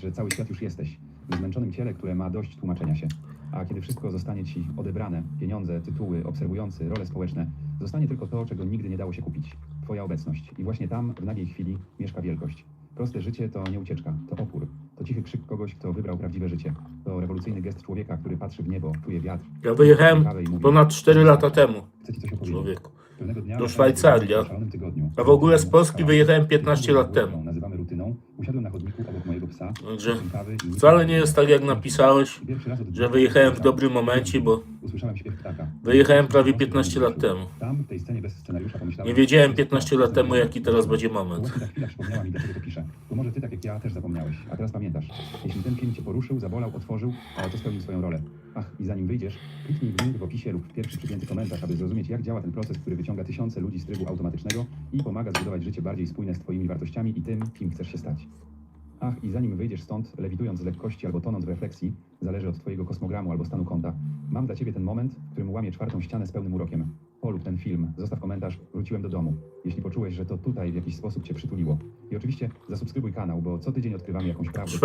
że cały świat już jesteś. W zmęczonym ciele, które ma dość tłumaczenia się. A kiedy wszystko zostanie ci odebrane, pieniądze, tytuły, obserwujący, role społeczne, zostanie tylko to, czego nigdy nie dało się kupić. Twoja obecność. I właśnie tam, w nagiej chwili, mieszka wielkość. Proste życie to nie ucieczka, to opór. To cichy krzyk kogoś, kto wybrał prawdziwe życie. To rewolucyjny gest człowieka, który patrzy w niebo, czuje wiatr. Ja wyjechałem ponad 4 lata temu, Chcę ci coś opowiedzieć. człowieku. Do Szwajcarii. A w ogóle z Polski wyjechałem 15 lat temu. Usiadłem na chodniku obok mojego psa. Także Wcale nie jest tak, jak napisałeś, że wyjechałem w dobrym momencie, bo Usłyszałem śpiew ptaka. wyjechałem prawie 15 lat temu. Tam, w tej scenie bez scenariusza pomyślałem... Nie wiedziałem 15 lat temu, jaki teraz będzie moment. Właśnie ta chwila przypomniała mi, dlaczego to piszę. Bo może ty, tak jak ja, też zapomniałeś. A teraz pamiętasz. Jeśli ten film cię poruszył, zabolał, otworzył, a to spełnił swoją rolę. Ach, i zanim wyjdziesz, kliknij w link w opisie lub w pierwszy przypięty komentarz, aby zrozumieć, jak działa ten proces, który wyciąga tysiące ludzi z trybu automatycznego i pomaga zbudować życie bardziej spójne z twoimi wartościami i tym, kim chcesz się stać. Ach, i zanim wyjdziesz stąd, lewitując z lekkości albo tonąc w refleksji, zależy od twojego kosmogramu albo stanu konta, mam dla ciebie ten moment, w którym łamie czwartą ścianę z pełnym urokiem. Polub ten film, zostaw komentarz, wróciłem do domu. Jeśli poczułeś, że to tutaj w jakiś sposób cię przytuliło. I oczywiście zasubskrybuj kanał, bo co tydzień odkrywamy jakąś prawdę.